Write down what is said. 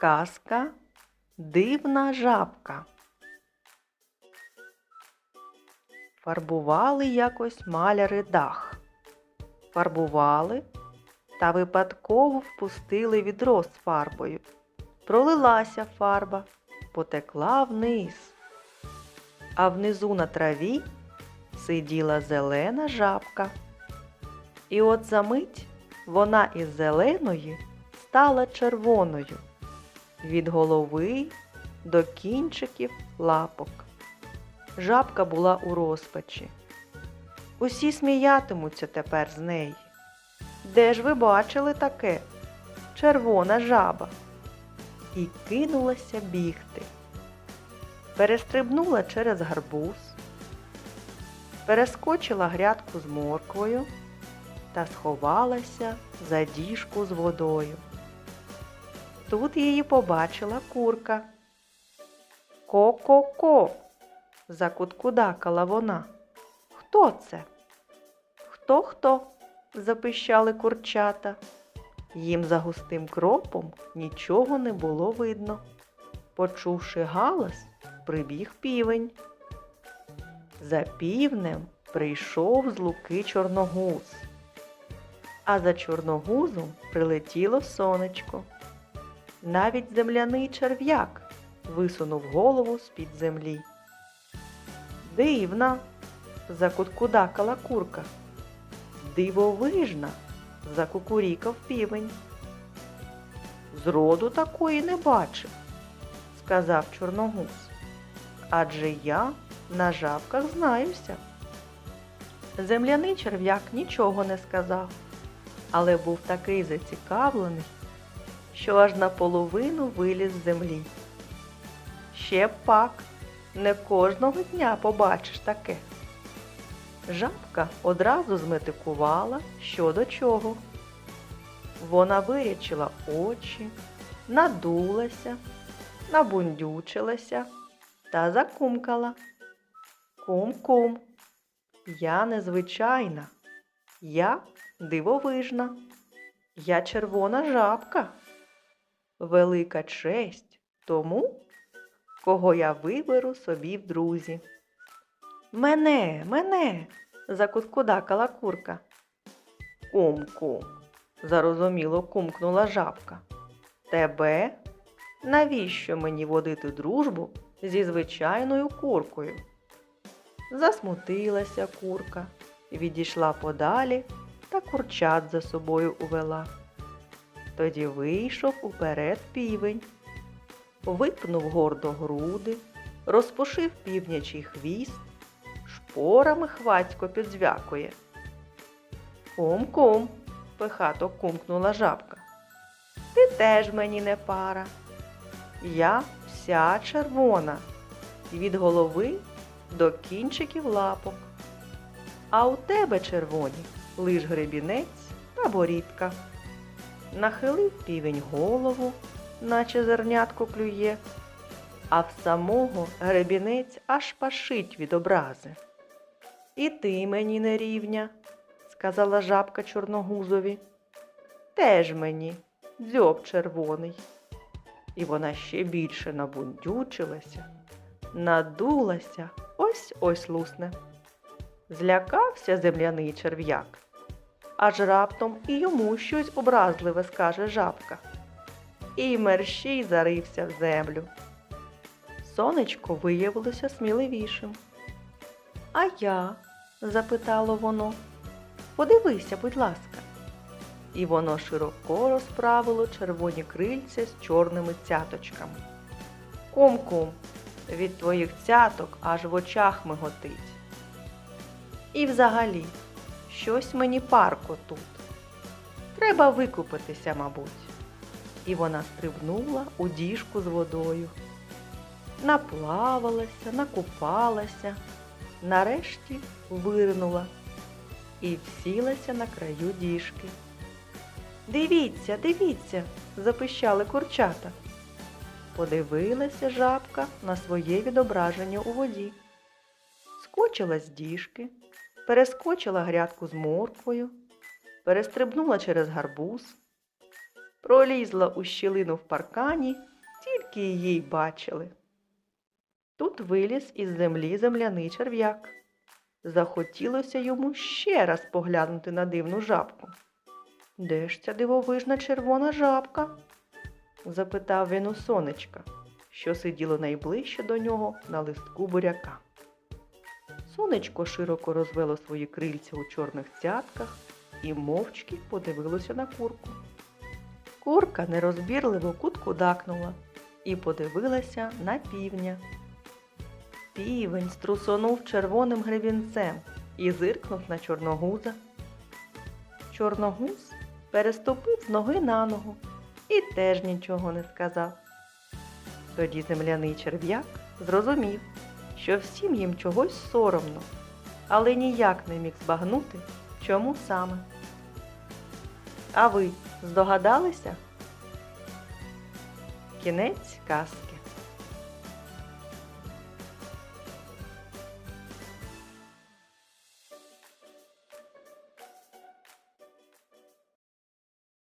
Казка Дивна жабка. Фарбували якось маляри дах. Фарбували та випадково впустили відро з фарбою. Пролилася фарба, потекла вниз. А внизу на траві сиділа зелена жабка. І от за мить вона із зеленої стала червоною від голови до кінчиків лапок. Жабка була у розпачі. Усі сміятимуться тепер з неї. Де ж ви бачили таке? Червона жаба. І кинулася бігти. Перестрибнула через гарбуз, перескочила грядку з морквою та сховалася за діжку з водою. Тут її побачила курка. Ко-ко-ко, закуткудакала вона. Хто це? Хто хто? запищали курчата. Їм за густим кропом нічого не було видно. Почувши галас, прибіг півень. За півнем прийшов з луки чорногуз, а за чорногузом прилетіло сонечко. Навіть земляний черв'як висунув голову з-під землі. Дивна, закуткудакала курка. Дивовижна, закукурікав півень. Зроду такої не бачив, сказав чорногуз. Адже я на жабках знаюся. Земляний черв'як нічого не сказав, але був такий зацікавлений, що аж наполовину виліз з землі. Ще пак, не кожного дня побачиш таке. Жабка одразу зметикувала що до чого. Вона вирячила очі, надулася, набундючилася та закумкала. Кум-кум, я незвичайна, я дивовижна, я червона жабка. Велика честь тому, кого я виберу собі в друзі. Мене, мене, закуткудакала курка. Кум-кум, зарозуміло кумкнула жабка. Тебе? Навіщо мені водити дружбу зі звичайною куркою? Засмутилася курка, відійшла подалі та курчат за собою увела. Тоді вийшов уперед півень, випнув гордо груди, розпушив півнячий хвіст, шпорами хвацько підзвякує. Кум-кум, пихато кумкнула жабка. Ти теж мені не пара. Я вся червона, від голови до кінчиків лапок. А у тебе червоні лиш гребінець та борідка. Нахилив півень голову, наче зернятко клює, а в самого гребінець аж пашить від образи. І ти мені не рівня, сказала жабка чорногузові. Теж мені дзьоб червоний. І вона ще більше набундючилася, надулася, ось ось лусне. Злякався земляний черв'як, аж раптом і йому щось образливе скаже жабка. І мерщій зарився в землю. Сонечко виявилося сміливішим. А я? запитало воно. Подивися, будь ласка. І воно широко розправило червоні крильця з чорними цяточками. Кум-кум, від твоїх цяток аж в очах миготить. І взагалі, щось мені парко тут. Треба викупитися, мабуть. І вона стрибнула у діжку з водою. Наплавалася, накупалася, нарешті вирнула і всілася на краю діжки. Дивіться, дивіться, запищали курчата. Подивилася жабка на своє відображення у воді. Скочила з діжки, перескочила грядку з морквою, перестрибнула через гарбуз, пролізла у щілину в паркані, тільки її бачили. Тут виліз із землі земляний черв'як. Захотілося йому ще раз поглянути на дивну жабку. Де ж ця дивовижна червона жабка? запитав він у сонечка, що сиділо найближче до нього на листку буряка. Сонечко широко розвело свої крильця у чорних цятках і мовчки подивилося на курку. Курка нерозбірливо куткудакнула і подивилася на півня. Півень струсонув червоним гребінцем і зиркнув на чорногуза. Чорногуз переступив з ноги на ногу і теж нічого не сказав. Тоді земляний черв'як зрозумів, що всім їм чогось соромно, але ніяк не міг збагнути, чому саме. А ви здогадалися? Кінець казки.